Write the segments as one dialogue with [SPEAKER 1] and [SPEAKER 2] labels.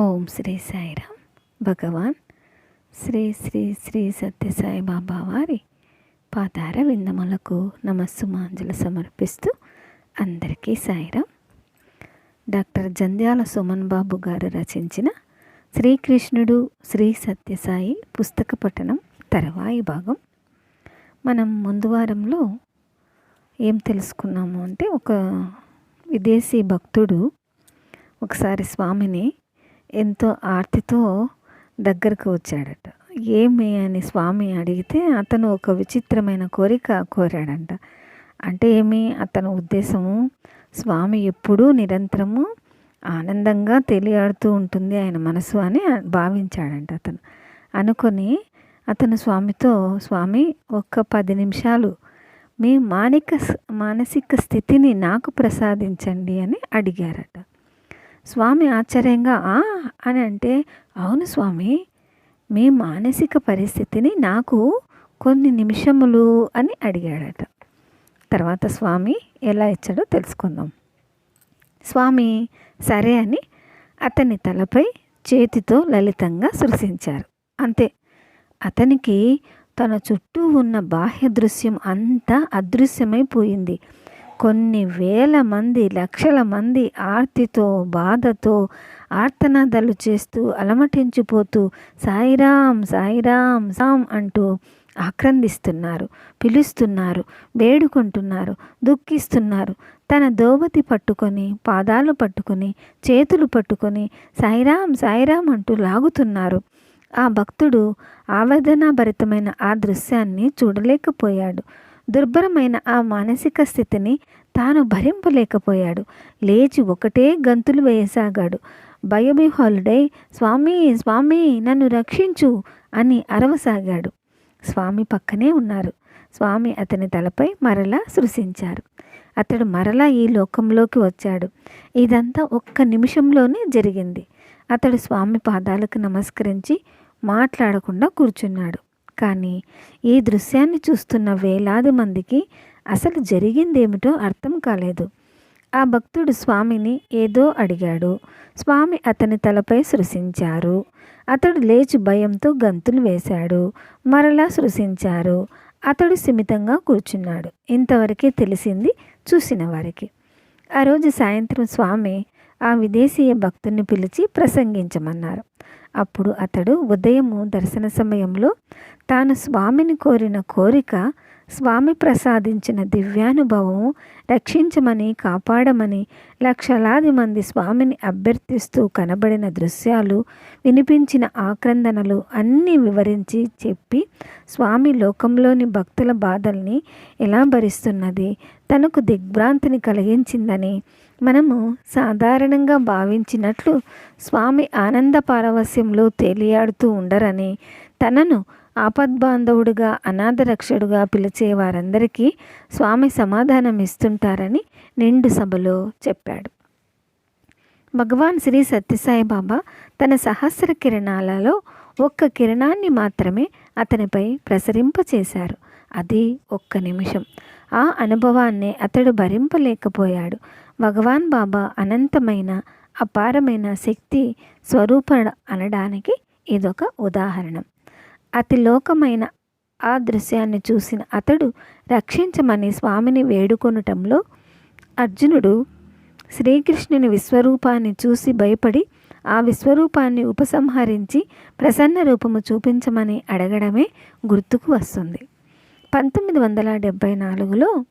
[SPEAKER 1] ఓం శ్రీ సాయిరామ్. భగవాన్ శ్రీ శ్రీ శ్రీ సత్యసాయి బాబా వారి పాదార విందములకు నమస్సుమాంజలు సమర్పిస్తూ అందరికీ సాయిరామ్. డాక్టర్ జంధ్యాల సుమన్ బాబు గారు రచించిన శ్రీకృష్ణుడు శ్రీ సత్యసాయి పుస్తక పఠనం తర్వాయి భాగం. మనం ముందు వారంలో ఏం తెలుసుకున్నాము అంటే ఒక విదేశీ భక్తుడు ఒకసారి స్వామిని ఎంతో ఆర్తితో దగ్గరకు వచ్చాడట. ఏమి అని స్వామి అడిగితే అతను ఒక విచిత్రమైన కోరిక కోరాడంట. అంటే ఏమి? అతని ఉద్దేశము స్వామి ఎప్పుడూ నిరంతరము ఆనందంగా తెలియాడుతూ ఉంటుంది ఆయన మనసు అని భావించాడంట అతను. అనుకొని అతను స్వామితో స్వామి ఒక్క పది నిమిషాలు. మీ మానిక మానసిక స్థితిని నాకు ప్రసాదించండి అని అడిగారట. స్వామి ఆశ్చర్యంగా ఆ! అని అంటే అవును స్వామి మీ మానసిక పరిస్థితిని నాకు కొన్ని నిమిషములు అని అడిగాడట. తర్వాత స్వామి ఎలా ఇచ్చాడో తెలుసుకుందాం. స్వామి సరే అని అతని తలపై చేతితో లలితంగా సృశించారు అంతే అతనికి తన చుట్టూ ఉన్న బాహ్య దృశ్యం అంతా అదృశ్యమైపోయింది. కొన్ని వేల మంది లక్షల మంది ఆర్తితో బాధతో ఆర్తనాదాలు చేస్తూ అలమటించిపోతూ సాయిరాం సాయిరాం సాం అంటూ ఆక్రందిస్తున్నారు పిలుస్తున్నారు వేడుకుంటున్నారు దుఃఖిస్తున్నారు. తన దోవతి పట్టుకొని పాదాలు పట్టుకొని చేతులు పట్టుకొని సాయిరాం సాయిరాం అంటూ లాగుతున్నారు. ఆ భక్తుడు ఆవేదనాభరితమైన ఆ దృశ్యాన్ని చూడలేకపోయాడు. దుర్భరమైన ఆ మానసిక స్థితిని తాను భరింపలేకపోయాడు. లేచి ఒకటే గంతులు వేయసాగాడు. బయోబీ హాలిడే స్వామి స్వామి నన్ను రక్షించు అని అరవసాగాడు. స్వామి పక్కనే ఉన్నారు. స్వామి అతని తలపై మరలా సృశించారు అతడు మరలా ఈ లోకంలోకి వచ్చాడు. ఇదంతా ఒక్క నిమిషంలోనే జరిగింది. అతడు స్వామి పాదాలకు నమస్కరించి మాట్లాడకుండా కూర్చున్నాడు. కానీ ఈ దృశ్యాన్ని చూస్తున్న వేలాది మందికి అసలు జరిగిందేమిటో అర్థం కాలేదు. ఆ భక్తుడు స్వామిని ఏదో అడిగాడు. స్వామి అతని తలపై సృశించారు అతడు లేచి భయంతో గంతులు వేశాడు. మరలా సృశించారు అతడు సిమితంగా కూర్చున్నాడు. ఇంతవరకే తెలిసింది చూసిన వారికి. ఆ రోజు సాయంత్రం స్వామి ఆ విదేశీయ భక్తుని పిలిచి ప్రసంగించమన్నారు. అప్పుడు అతడు ఉదయము దర్శన సమయంలో తాను స్వామిని కోరిన కోరిక స్వామి ప్రసాదించిన దివ్యానుభవము రక్షించమని కాపాడమని లక్షలాది మంది స్వామిని అభ్యర్థిస్తూ కనబడిన దృశ్యాలు వినిపించిన ఆక్రందనలు అన్నీ వివరించి చెప్పి స్వామి లోకంలోని భక్తుల బాధల్ని ఎలా భరిస్తున్నది తనకు దిగ్భ్రాంతిని కలిగించిందని మనము సాధారణంగా భావించినట్లు స్వామి ఆనంద పారవస్యంలో తేలియాడుతూ ఉండరని తనను ఆపద్బాంధవుడుగా అనాథరక్షడుగా పిలిచే వారందరికీ స్వామి సమాధానం ఇస్తుంటారని నిండు సభలో చెప్పాడు. భగవాన్ శ్రీ సత్యసాయి బాబా తన సహస్ర కిరణాలలో ఒక్క కిరణాన్ని మాత్రమే అతనిపై ప్రసరింపచేశారు. అది ఒక్క నిమిషం. ఆ అనుభవాన్ని అతడు భరింపలేకపోయాడు. భగవాన్ బాబా అనంతమైన అపారమైన శక్తి స్వరూపణ అనడానికి ఇదొక ఉదాహరణ. అతిలోకమైన ఆ దృశ్యాన్ని చూసిన అతడు రక్షించమని స్వామిని వేడుకొనటంలో అర్జునుడు శ్రీకృష్ణుని విశ్వరూపాన్ని చూసి భయపడి ఆ విశ్వరూపాన్ని ఉపసంహరించి ప్రసన్న రూపము చూపించమని అడగడమే గుర్తుకు వస్తుంది. పంతొమ్మిది వందల డెబ్భై నాలుగులో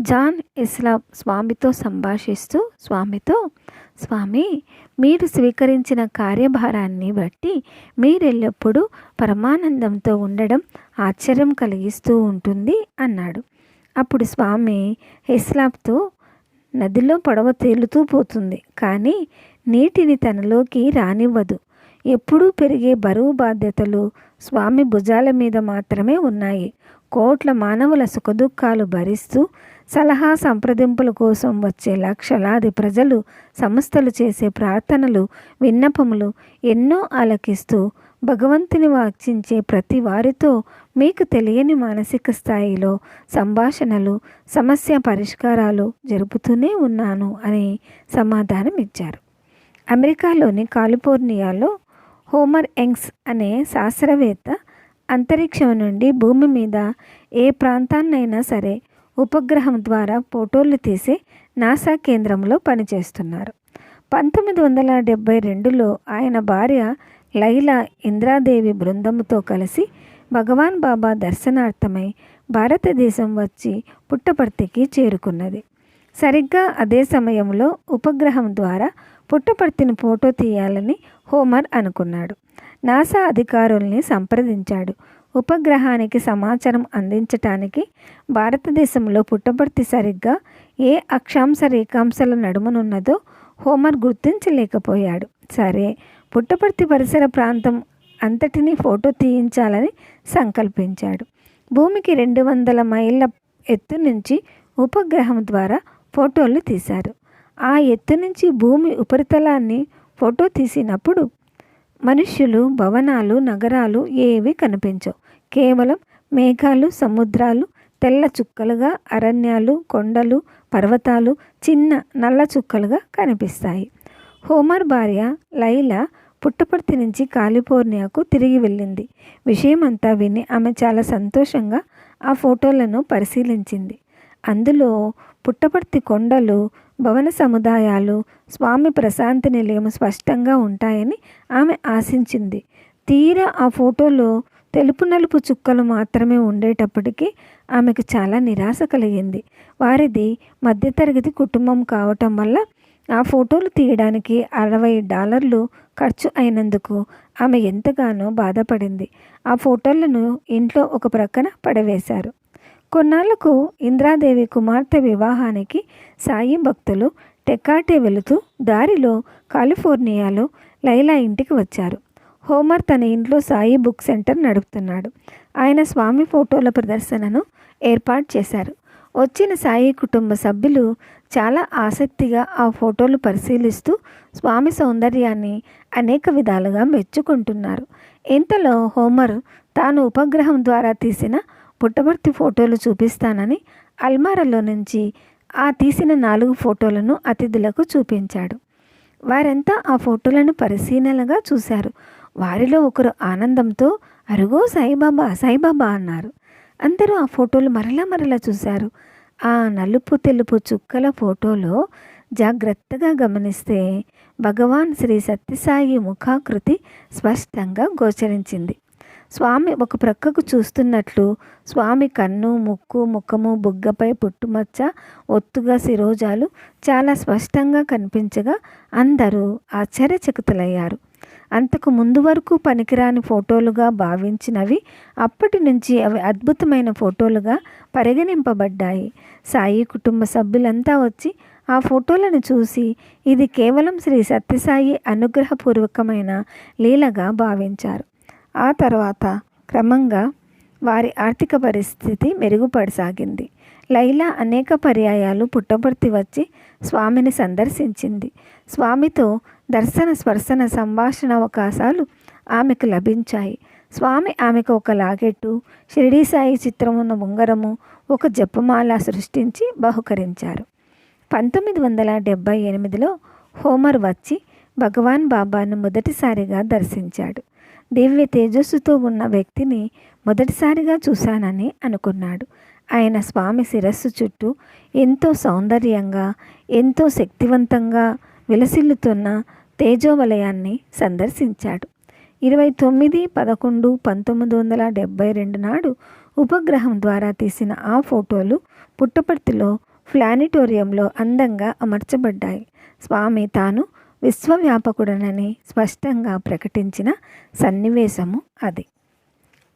[SPEAKER 1] జాన్ ఇస్లా స్వామితో సంభాషిస్తూ స్వామితో స్వామి మీరు స్వీకరించిన కార్యభారాన్ని బట్టి మీరెల్లప్పుడూ పరమానందంతో ఉండడం ఆశ్చర్యం కలిగిస్తూ ఉంటుంది అన్నాడు. అప్పుడు స్వామి హిస్లాబ్తో నదిలో పడవ తేలుతూ పోతుంది కానీ నీటిని తనలోకి రానివ్వదు. ఎప్పుడూ పెరిగే బరువు బాధ్యతలు స్వామి భుజాల మీద మాత్రమే ఉన్నాయి. కోట్ల మానవుల సుఖదుఖాలు భరిస్తూ సలహా సంప్రదింపుల కోసం వచ్చే లక్షలాది ప్రజలు సంస్థలు చేసే ప్రార్థనలు విన్నపములు ఎన్నో ఆలకిస్తూ భగవంతుని వాచించే ప్రతి వారితో మీకు తెలియని మానసిక స్థాయిలో సంభాషణలు సమస్య పరిష్కారాలు జరుపుతూనే ఉన్నాను అని సమాధానం ఇచ్చారు. అమెరికాలోని కాలిఫోర్నియాలో హోమర్ యంగ్స్ అనే శాస్త్రవేత్త అంతరిక్షం నుండి భూమి మీద ఏ ప్రాంతాన్నైనా సరే ఉపగ్రహం ద్వారా ఫోటోలు తీసి నాసా కేంద్రంలో పనిచేస్తున్నారు. పంతొమ్మిది వందల డెబ్భై రెండులో ఆయన భార్య లైలా ఇంద్రాదేవి బృందముతో కలిసి భగవాన్ బాబా దర్శనార్థమై భారతదేశం వచ్చి పుట్టపర్తికి చేరుకున్నది. సరిగ్గా అదే సమయంలో ఉపగ్రహం ద్వారా పుట్టపర్తిని ఫోటో తీయాలని హోమర్ అనుకున్నాడు. నాసా అధికారుల్ని సంప్రదించాడు. ఉపగ్రహానికి సమాచారం అందించటానికి భారతదేశంలో పుట్టపర్తి సరిగ్గా ఏ అక్షాంశ రేఖాంశాల నడుమనున్నదో హోమర్ గుర్తించలేకపోయాడు. సరే పుట్టపర్తి పరిసర ప్రాంతం అంతటినీ ఫోటో తీయించాలని సంకల్పించాడు. భూమికి రెండు వందల మైళ్ళ ఎత్తు నుంచి ఉపగ్రహం ద్వారా ఫోటోలు తీశారు. ఆ ఎత్తు నుంచి భూమి ఉపరితలాన్ని ఫోటో తీసినప్పుడు మనుష్యులు భవనాలు నగరాలు ఏవి కనిపించవు. కేవలం మేఘాలు సముద్రాలు తెల్ల చుక్కలుగా అరణ్యాలు కొండలు పర్వతాలు చిన్న నల్ల చుక్కలుగా కనిపిస్తాయి. హోమర్ భార్య లైలా పుట్టపర్తి నుంచి కాలిఫోర్నియాకు తిరిగి వెళ్ళింది. విషయమంతా విని ఆమె చాలా సంతోషంగా ఆ ఫోటోలను పరిశీలించింది. అందులో పుట్టపర్తి కొండలు భవన సముదాయాలు స్వామి ప్రశాంతి నిలయం స్పష్టంగా ఉంటాయని ఆమె ఆశించింది. తీరా ఆ ఫోటోలో తెలుపు నలుపు చుక్కలు మాత్రమే ఉండేటప్పటికీ ఆమెకు చాలా నిరాశ కలిగింది. వారిది మధ్యతరగతి కుటుంబం కావటం వల్ల ఆ ఫోటోలు తీయడానికి అరవై డాలర్లు ఖర్చు అయినందుకు ఆమె ఎంతగానో బాధపడింది. ఆ ఫోటోలను ఇంట్లో ఒక ప్రక్కన పడవేశారు. కొన్నాళ్ళకు ఇంద్రాదేవి కుమార్తె వివాహానికి సాయి భక్తులు టెక్కాటే వెళుతూ దారిలో కాలిఫోర్నియాలో లైలా ఇంటికి వచ్చారు. హోమర్ తన ఇంట్లో సాయి బుక్ సెంటర్ నడుపుతున్నాడు. ఆయన స్వామి ఫోటోల ప్రదర్శనను ఏర్పాటు చేశారు. వచ్చిన సాయి కుటుంబ సభ్యులు చాలా ఆసక్తిగా ఆ ఫోటోలు పరిశీలిస్తూ స్వామి సౌందర్యాన్ని అనేక విధాలుగా మెచ్చుకుంటున్నారు. ఇంతలో హోమర్ తాను ఉపగ్రహం ద్వారా తీసిన పుట్టపర్తి ఫోటోలు చూపిస్తానని అల్మారాలో నుంచి ఆ తీసిన నాలుగు ఫోటోలను అతిథులకు చూపించాడు. వారంతా ఆ ఫోటోలను పరిశీలనగా చూశారు. వారిలో ఒకరు ఆనందంతో అరుగో సాయిబాబా సాయిబాబా అన్నారు. అందరూ ఆ ఫోటోలు మరలా మరలా చూశారు. ఆ నలుపు తెలుపు చుక్కల ఫోటోలో జాగ్రత్తగా గమనిస్తే భగవాన్ శ్రీ సత్యసాయి ముఖాకృతి స్పష్టంగా గోచరించింది. స్వామి ఒక ప్రక్కకు చూస్తున్నట్లు స్వామి కన్ను ముక్కు ముఖము బుగ్గపై పుట్టుమచ్చ ఒత్తుగా శిరోజాలు చాలా స్పష్టంగా కనిపించగా అందరూ ఆశ్చర్యచకితులయ్యారు. అంతకు ముందు వరకు పనికిరాని ఫోటోలుగా భావించినవి అప్పటి నుంచి అవి అద్భుతమైన ఫోటోలుగా పరిగణింపబడ్డాయి. సాయి కుటుంబ సభ్యులంతా వచ్చి ఆ ఫోటోలను చూసి ఇది కేవలం శ్రీ సత్యసాయి అనుగ్రహపూర్వకమైన లీలగా భావించారు. ఆ తర్వాత క్రమంగా వారి ఆర్థిక పరిస్థితి మెరుగుపడసాగింది. లైలా అనేక పర్యాయాలు పుట్టపర్తి వచ్చి స్వామిని సందర్శించింది. స్వామితో దర్శన స్పర్శన సంభాషణ అవకాశాలు ఆమెకు లభించాయి. స్వామి ఆమెకు ఒక లాగెట్టు షిరిడీ సాయి చిత్రం ఉన్న ఉంగరము ఒక జపమాల సృష్టించి బహుకరించారు. పంతొమ్మిది వందల డెబ్భై ఎనిమిదిలో హోమర్ వచ్చి భగవాన్ బాబాను మొదటిసారిగా దర్శించాడు. దివ్య తేజస్సుతో ఉన్న వ్యక్తిని మొదటిసారిగా చూశానని అనుకున్నాడు. ఆయన స్వామి శిరస్సు చుట్టూ ఎంతో సౌందర్యంగా ఎంతో శక్తివంతంగా విలసిల్లుతున్న తేజోవలయాన్ని సందర్శించాడు. ఇరవై తొమ్మిది పదకొండు పంతొమ్మిది వందల డెబ్భై రెండు నాడు ఉపగ్రహం ద్వారా తీసిన ఆ ఫోటోలు పుట్టపర్తిలో ప్లానిటోరియంలో అందంగా అమర్చబడ్డాయి. స్వామి తాను విశ్వవ్యాపకుడనని స్పష్టంగా ప్రకటించిన సన్నివేశము అది.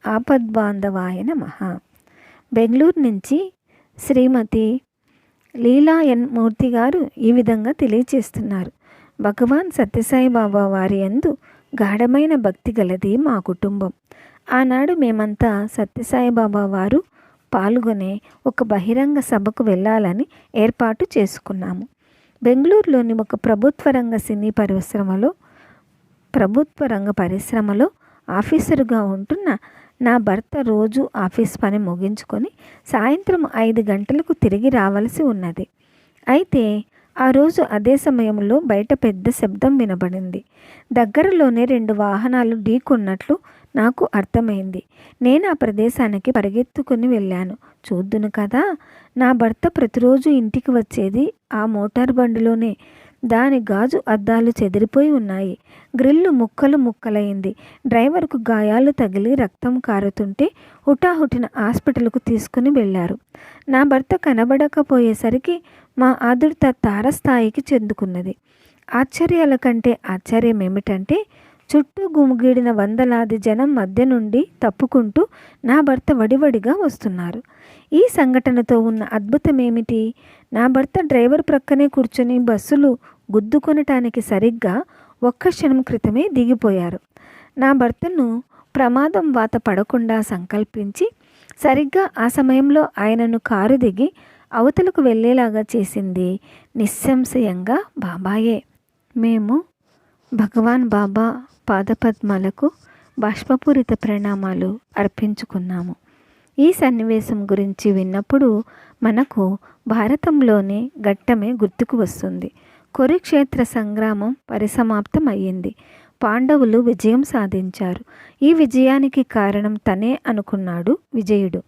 [SPEAKER 1] ఆపద్బాంధవాయ మహా బెంగళూరు నుంచి శ్రీమతి లీలా ఎన్ మూర్తి గారు ఈ విధంగా తెలియచేస్తున్నారు. భగవాన్ సత్యసాయి బాబా వారి యందు గాఢమైన భక్తి గలది మా కుటుంబం. ఆనాడు మేమంతా సత్యసాయి బాబా వారు పాల్గొనే ఒక బహిరంగ సభకు వెళ్ళాలని ఏర్పాటు చేసుకున్నాము. బెంగళూరులోని ఒక ప్రభుత్వ రంగ సినీ పరిశ్రమలో ప్రభుత్వ రంగ పరిశ్రమలో ఆఫీసరుగా ఉంటున్న నా భర్త రోజు ఆఫీస్ పని ముగించుకొని సాయంత్రం ఐదు గంటలకు తిరిగి రావాల్సి ఉన్నది. అయితే ఆ రోజు అదే సమయంలో బయట పెద్ద శబ్దం వినబడింది. దగ్గరలోనే రెండు వాహనాలు ఢీకొన్నట్లు నాకు అర్థమైంది. నేను ఆ ప్రదేశానికి పరిగెత్తుకుని వెళ్ళాను. చూద్దును కదా! నా భర్త ప్రతిరోజు ఇంటికి వచ్చేది ఆ మోటార్ బండిలోనే. దాని గాజు అద్దాలు చెదిరిపోయి ఉన్నాయి. గ్రిల్లు ముక్కలు ముక్కలైంది. డ్రైవర్కు గాయాలు తగిలి రక్తం కారుతుంటే హుటాహుటిన హాస్పిటల్కు తీసుకుని వెళ్ళారు. నా భర్త కనబడకపోయేసరికి మా ఆదుర్త తారస్థాయికి చెందుకున్నది. ఆశ్చర్యాల కంటే ఆశ్చర్యం ఏమిటంటే చుట్టూ గుమిగీడిన వందలాది జనం మధ్య నుండి తప్పుకుంటూ నా భర్త వడివడిగా వస్తున్నారు. ఈ సంఘటనతో ఉన్న అద్భుతమేమిటి? నా భర్త డ్రైవర్ ప్రక్కనే కూర్చొని బస్సులు గుద్దుకొనటానికి సరిగ్గా ఒక్క క్షణం క్రితమే దిగిపోయారు. నా భర్తను ప్రమాదం వాత పడకుండా సంకల్పించి సరిగ్గా ఆ సమయంలో ఆయనను కారు దిగి అవతలకు వెళ్ళేలాగా చేసింది నిస్సంశయంగా బాబాయే. మేము భగవాన్ బాబా పాదపద్మాలకు బాష్పపూరిత ప్రణామాలు అర్పించుకున్నాము. ఈ సన్నివేశం గురించి విన్నప్పుడు మనకు భారతంలోనే ఘట్టమే గుర్తుకు వస్తుంది. కురుక్షేత్ర సంగ్రామం పరిసమాప్తం అయ్యింది పాండవులు విజయం సాధించారు. ఈ విజయానికి కారణం తనే అనుకున్నాడు విజయుడు.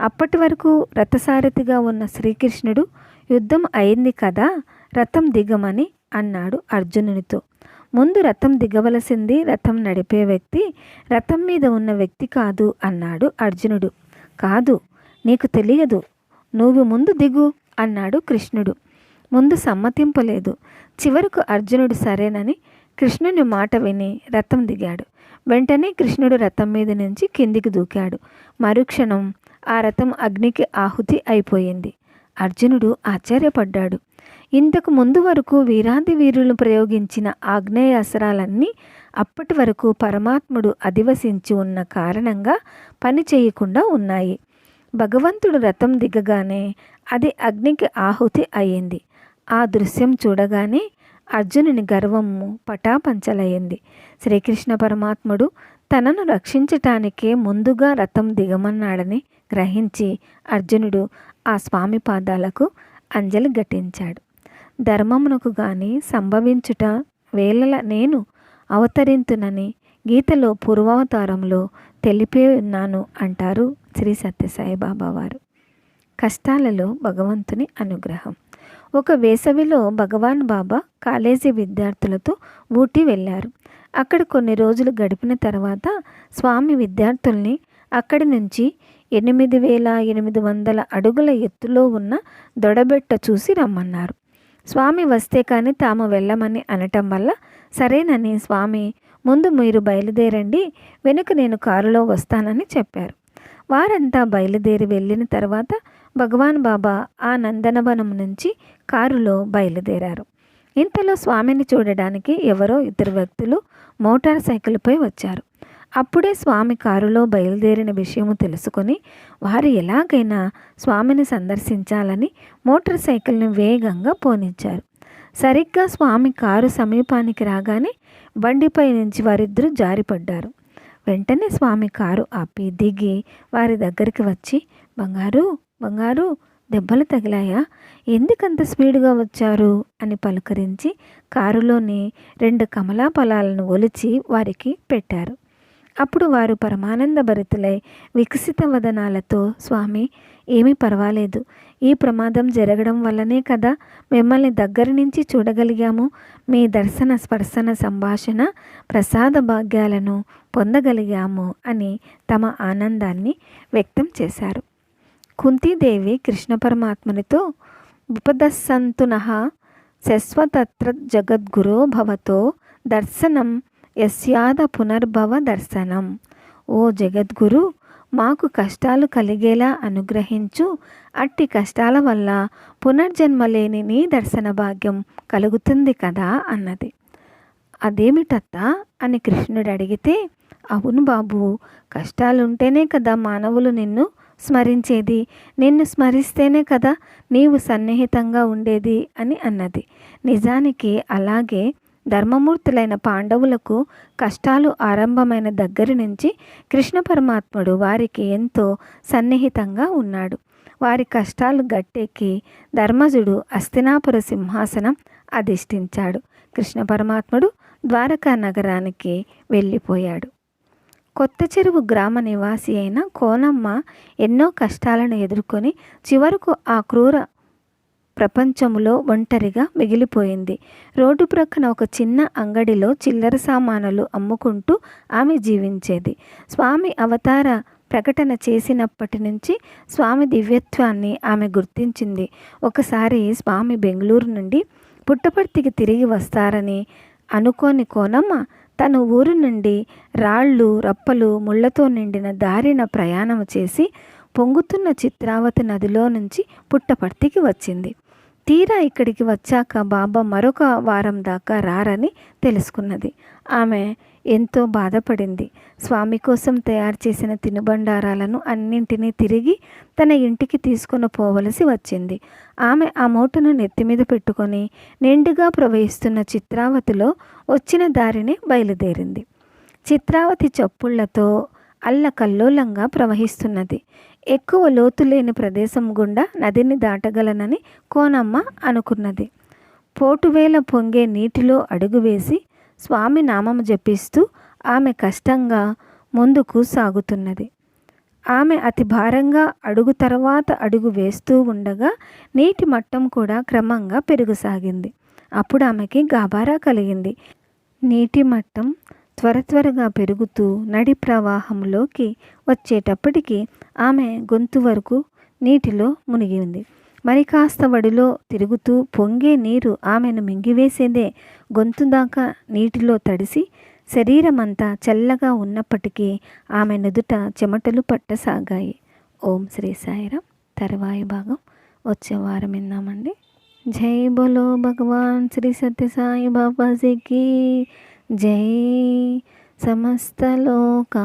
[SPEAKER 1] అప్పటి వరకు రథసారథిగా ఉన్న శ్రీకృష్ణుడు యుద్ధం అయింది కదా రథం దిగమని అన్నాడు అర్జునునితో. ముందు రథం దిగవలసింది రథం నడిపే వ్యక్తి రథం మీద ఉన్న వ్యక్తి కాదు అన్నాడు అర్జునుడు. కాదు నీకు తెలియదు. నువ్వు ముందు దిగు. అన్నాడు కృష్ణుడు. ముందు సమ్మతింపలేదు చివరకు అర్జునుడు సరేనని కృష్ణుని మాట విని రథం దిగాడు. వెంటనే కృష్ణుడు రథం మీద నుంచి కిందికి దూకాడు. మరుక్షణం ఆ రథం అగ్నికి ఆహుతి అయిపోయింది. అర్జునుడు ఆశ్చర్యపడ్డాడు. ఇంతకు ముందు వరకు వీరాది వీరులను ప్రయోగించిన ఆగ్నేయాసరాలన్నీ అప్పటి వరకు పరమాత్ముడు అధివసించి ఉన్న కారణంగా పని చేయకుండా ఉన్నాయి. భగవంతుడు రథం దిగగానే అది అగ్నికి ఆహుతి అయ్యింది. ఆ దృశ్యం చూడగానే అర్జునుని గర్వము పటాపంచలయ్యింది. శ్రీకృష్ణ పరమాత్ముడు తనను రక్షించటానికే ముందుగా రథం దిగమన్నాడని గ్రహించి అర్జునుడు ఆ స్వామి పాదాలకు అంజలి ఘటించాడు. ధర్మమునకు గాని సంభవించుట వేళల నేను అవతరింతునని గీతలో పూర్వావతారంలో తెలిపే ఉన్నాను అంటారు శ్రీ సత్యసాయిబాబా వారు. కష్టాలలో భగవంతుని అనుగ్రహం. ఒక వేసవిలో భగవాన్ బాబా కాలేజీ విద్యార్థులతో ఊటీ వెళ్ళారు. అక్కడ కొన్ని రోజులు గడిపిన తర్వాత స్వామి విద్యార్థుల్ని అక్కడి నుంచి ఎనిమిది వేల ఎనిమిది వందల అడుగుల ఎత్తులో ఉన్న దొడబెట్ట చూసి రమ్మన్నారు. స్వామి వస్తే కానీ తాము వెళ్ళమని అనటం వల్ల సరేనని స్వామి ముందు మీరు బయలుదేరండి వెనుక నేను కారులో వస్తానని చెప్పారు. వారంతా బయలుదేరి వెళ్ళిన తర్వాత భగవాన్ బాబా ఆ నందనవనం నుంచి కారులో బయలుదేరారు. ఇంతలో స్వామిని చూడడానికి ఎవరో ఇద్దరు వ్యక్తులు మోటార్ సైకిల్పై వచ్చారు. అప్పుడే స్వామి కారులో బయలుదేరిన విషయము తెలుసుకొని వారు ఎలాగైనా స్వామిని సందర్శించాలని మోటార్ సైకిల్ని వేగంగా పోనిచ్చారు. సరిగ్గా స్వామి కారు సమీపానికి రాగానే బండిపై నుంచి వారిద్దరూ జారిపడ్డారు. వెంటనే స్వామి కారు ఆపి దిగి వారి దగ్గరికి వచ్చి బంగారు బంగారు దెబ్బలు తగిలాయా? ఎందుకంత స్పీడ్గా వచ్చారు? అని పలుకరించి కారులోని రెండు కమలా ఫలాలను ఒలిచి వారికి పెట్టారు. అప్పుడు వారు పరమానంద భరితులై వికసిత వదనాలతో స్వామి ఏమీ పర్వాలేదు. ఈ ప్రమాదం జరగడం వల్లనే కదా మిమ్మల్ని దగ్గర నుంచి చూడగలిగాము. మీ దర్శన స్పర్శన సంభాషణ ప్రసాద భాగ్యాలను పొందగలిగాము అని తమ ఆనందాన్ని వ్యక్తం చేశారు. కుంతీదేవి కృష్ణ పరమాత్మునితో ఉపదస్సంతున శశ్వతత్ర జగద్గురో భవతో దర్శనం యస్యాద పునర్భవ దర్శనం. ఓ జగద్గురు మాకు కష్టాలు కలిగేలా అనుగ్రహించు. అట్టి కష్టాల వల్ల పునర్జన్మ లేని నీ దర్శన భాగ్యం కలుగుతుంది కదా అన్నది. అదేమిటత్తా అని కృష్ణుడు అడిగితే అవును బాబు కష్టాలుంటేనే కదా మానవులు నిన్ను స్మరించేది. నిన్ను స్మరిస్తేనే కదా నీవు సన్నిహితంగా ఉండేది అని అన్నది. నిజానికి అలాగే ధర్మమూర్తులైన పాండవులకు కష్టాలు ఆరంభమైన దగ్గర నుంచి కృష్ణ పరమాత్ముడు వారికి ఎంతో సన్నిహితంగా ఉన్నాడు. వారి కష్టాలు గట్టెక్కి ధర్మజుడు అస్తినాపుర సింహాసనం అధిష్ఠించాడు. కృష్ణ పరమాత్ముడు ద్వారకా నగరానికి వెళ్ళిపోయాడు. కొత్త చెరువు గ్రామ నివాసి అయిన కోనమ్మ ఎన్నో కష్టాలను ఎదుర్కొని చివరకు ఆ క్రూర ప్రపంచంలో ఒంటరిగా మిగిలిపోయింది. రోడ్డు ప్రక్కన ఒక చిన్న అంగడిలో చిల్లర సామానులు అమ్ముకుంటూ ఆమె జీవించేది. స్వామి అవతార ప్రకటన చేసినప్పటి నుంచి స్వామి దివ్యత్వాన్ని ఆమె గుర్తించింది. ఒకసారి స్వామి బెంగళూరు నుండి పుట్టపర్తికి తిరిగి వస్తారని అనుకోని కోనమ్మ తన ఊరు నుండి రాళ్ళు రప్పలు ముళ్ళతో నిండిన దారిన ప్రయాణం చేసి పొంగుతున్న చిత్రావతి నదిలో నుంచి పుట్టపర్తికి వచ్చింది. తీరా ఇక్కడికి వచ్చాక బాబా మరొక వారం దాకా రారని తెలుసుకున్నది. ఆమె ఎంతో బాధపడింది. స్వామి కోసం తయారు చేసిన తినుబండారాలను అన్నింటినీ తిరిగి తన ఇంటికి తీసుకుని పోవలసి వచ్చింది. ఆమె ఆ మూటను నెత్తిమీద పెట్టుకొని నిండుగా ప్రవహిస్తున్న చిత్రావతిలో వచ్చిన దారిని బయలుదేరింది. చిత్రావతి చప్పుళ్ళతో అల్లకల్లోలంగా ప్రవహిస్తున్నది. ఎక్కువ లోతు లేని ప్రదేశం గుండా నదిని దాటగలనని కోనమ్మ అనుకున్నది. పోటువేల పొంగే నీటిలో అడుగు వేసి స్వామి నామం జపిస్తూ ఆమె కష్టంగా ముందుకు సాగుతున్నది. ఆమె అతి భారంగా అడుగు తర్వాత అడుగు వేస్తూ ఉండగా నీటి మట్టం కూడా క్రమంగా పెరుగుసాగింది. అప్పుడు ఆమెకి గాబారా కలిగింది. నీటి మట్టం త్వర త్వరగా పెరుగుతూ నడి ప్రవాహంలోకి వచ్చేటప్పటికి ఆమె గొంతు వరకు నీటిలో మునిగి ఉంది. మరి కాస్త వడిలో తిరుగుతూ పొంగే నీరు ఆమెను మింగివేసేదే. గొంతు దాకా నీటిలో తడిసి శరీరమంతా చల్లగా ఉన్నప్పటికీ ఆమె నుదుట చెమటలు పట్టసాగాయి. ఓం శ్రీ సాయిరాం. తర్వాయి భాగం. వచ్చే వారం విన్నామండి. జై బోలో భగవాన్ శ్రీ సత్య సాయి బాబాజీకి. జై సమస్తలోకా